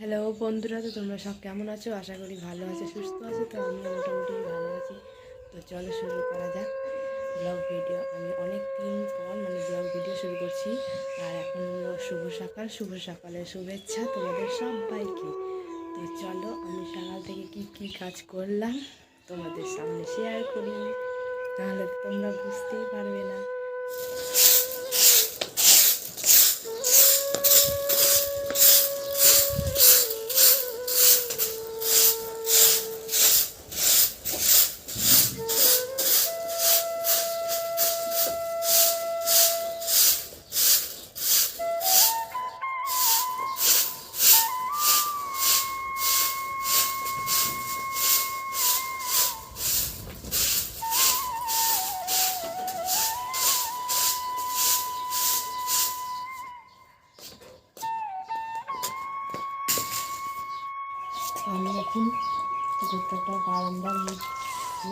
Hello বন্ধুরা, তো তোমরা সব কেমন আছো? আশা করি ভালো আছো, সুস্থ আছো, তো আমি মোটামুটি ভালো আছি। তো চলো শুরু করা যাক। ব্লগ ভিডিও আমি অনেক দিন পর মানে ব্লগ ভিডিও শুরু করছি। আর এখন হলো শুভ সকাল, শুভ সকালের শুভেচ্ছা তোমাদের সবাইকে। তো চলো, আমি সকাল থেকে কি কি কাজ করলাম তোমাদের সামনে শেয়ার করি। তাহলে তোমরা বুঝতেই পারবে না। আমি এখন গোটাটা বারান্দার মধ্যে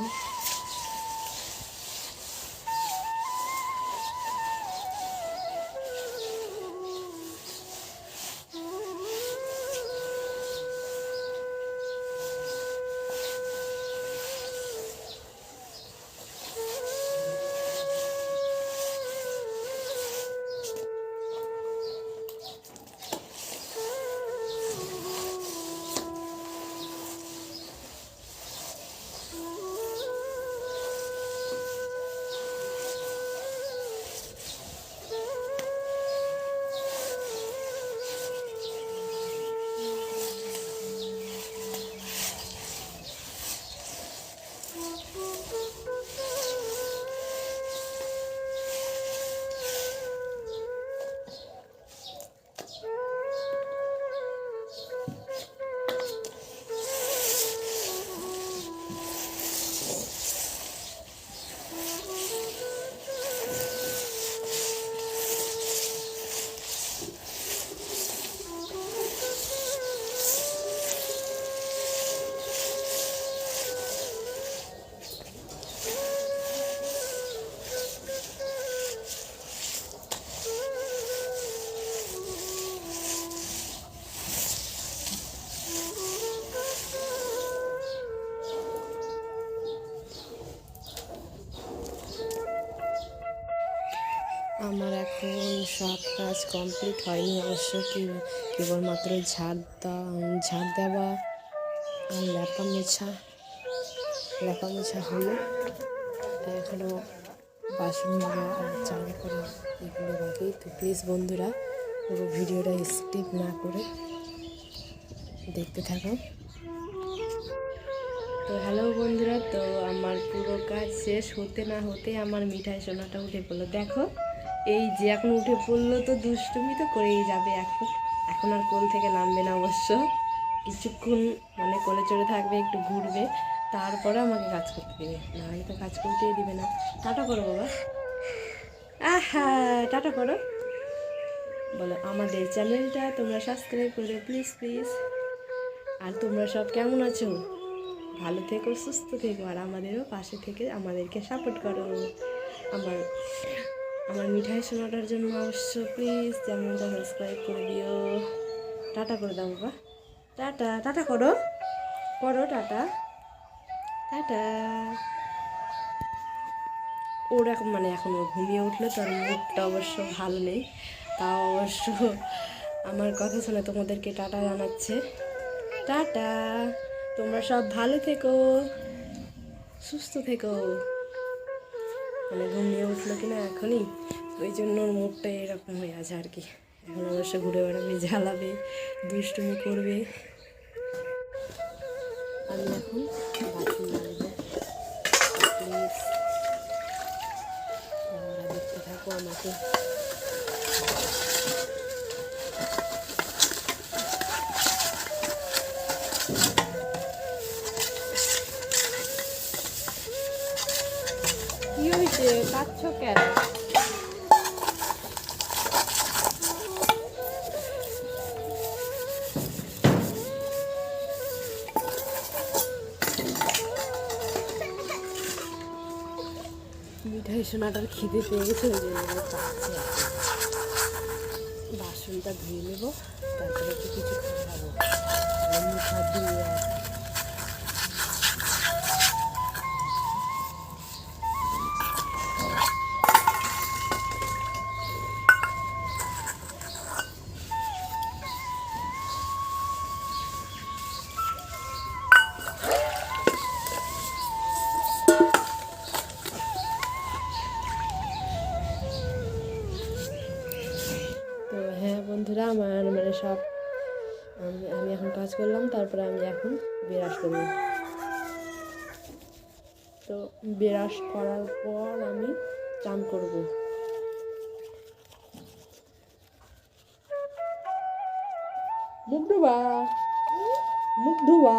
আমার এখন সব কাজ কমপ্লিট হয়নি, অবশ্য কি, কেবলমাত্র ঝাড় ঝাড় দেওয়া আর ল্যাপা মোছা ল্যাপা মোছা হলো। এখনও বাসন মাজা আর চান করা এগুলো বাকি। তো প্লিজ বন্ধুরা, পুরো ভিডিওটা স্কিপ না করে দেখতে থাকো। তো হ্যালো বন্ধুরা, তো আমার পুরো কাজ শেষ। হতে না হতে আমার মিঠাই সোনাটা উঠে পড়ল। দেখো এই যে এখন উঠে পড়ল তো দুষ্টুমি তো করেই যাবে এখন। এখন আর কোল থেকে নামবে না অবশ্য। কিছুক্ষণ মানে কোলে চড়ে থাকবে, একটু ঘুরবে, তারপরে আমাকে কাজ করতে দেবে। নাহলে তো কাজ করতেই দিবে না। টাটা করো বাবা। আহা, টাটা করো। বলো, আমাদের চ্যানেলটা তোমরা সাবস্ক্রাইব করে প্লিজ প্লিজ আর তোমরা সব কেমন আছো? ভালো থেকো, সুস্থ থেকো, আর আমাদেরও পাশে থেকে আমাদেরকে সাপোর্ট করো। আমার আমার মিঠাই শোনাটার জন্য অবশ্য প্লিজ চ্যানেলটা সাবস্ক্রাইব করে দিও। টাটা করে দাও, বাবা। টাটা টাটা করো। করো, টাটা। টাটা। ওর এখন মানে এখন ও ঘুমিয়ে উঠল, তার মুখটা অবশ্য ভালো নেই। তাও অবশ্য আমার কথা শুনে তোমাদেরকে টাটা জানাচ্ছে। টাটা। তোমরা সব ভালো থেকো, সুস্থ থেকো। মানে ঘুমিয়ে উঠল কিনা এখনই ওই জন্য ওর মুখটা এরকম হয়ে আছে আর কি। এখন অবশ্য ঘুরে বেড়াবে, জ্বালাবে, দুষ্টুমি করবে। আমি এখন দেখতে থাকো আমাকে। কি হয়েছে? কাঁদছ কেন? মিঠাই সোনাটার খিদে পেয়ে গেছে, ওই জন্য এখন। বাসনটা ধুয়ে নেব, তারপরে একটু কিছু খাব বন্ধুরা আমার মানে সব, আমি আমি এখন কাজ করলাম, তারপরে আমি এখন বিরাস করব। তো বিরাস করার পর আমি চান করব। মুখ ধোবা মুখ ধোবা।